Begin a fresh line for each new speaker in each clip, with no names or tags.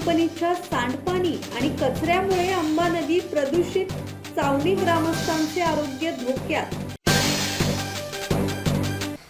सांडपाणी आणि कचऱ्यामुळे आंबा नदी प्रदूषित चावणी ग्रामस्थांचे आरोग्य धोक्यात.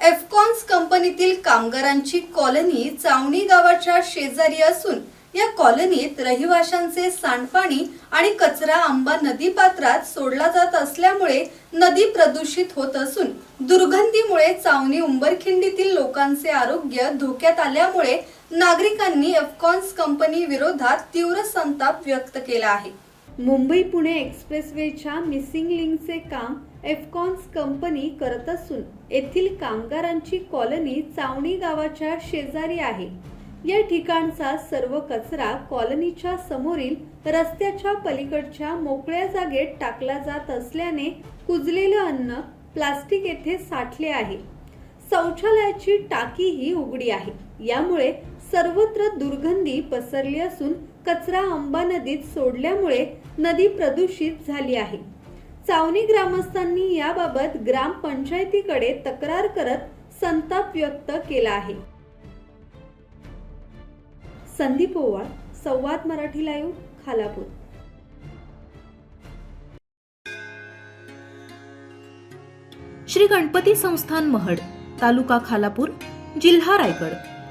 एफकॉन्स कंपनीतील कामगारांची कॉलनी चावणी गावाच्या शेजारी असून या कॉलनीत रहिवाशांचे सांडपाणी आणि कचरा आंबा नदी पात्रात सोडला जात असल्यामुळे नदी प्रदूषित होत असून दुर्गंधीमुळे चावणी उंबरखिंडीतील लोकांचे आरोग्य धोक्यात आल्यामुळे नागरिकांनी एफकॉन्स कंपनी विरोधात तीव्र संताप व्यक्त केला आहे.
मुंबई पुणे एक्सप्रेसवेच्या मिसिंग लिंकचे काम एफकॉन्स कंपनी करत असून येथील कामगारांची कॉलनी चावणी गावाच्या शेजारी आहे. या ठिकाणचा सर्व कचरा कॉलनीच्या समोरील रस्त्याच्या पलीकडच्या मोकळ्या जागेत टाकला जात असल्याने कुजलेलं अन्न प्लास्टिक येथे साठले आहे. शौचालयाची टाकीही उघडी आहे. यामुळे सर्वत्र दुर्गंधी पसरली असून कचरा अंबा नदीत सोडल्यामुळे नदी प्रदूषित झाली आहे. चावणी ग्रामस्थांनी याबाबत ग्रामपंचायतीकडे तक्रार करत संताप व्यक्त केला आहे. संदीप ओवाळ संवाद मराठी लाईव्ह खालापूर.
श्री गणपती संस्थान महड तालुका खालापूर जिल्हा रायगड.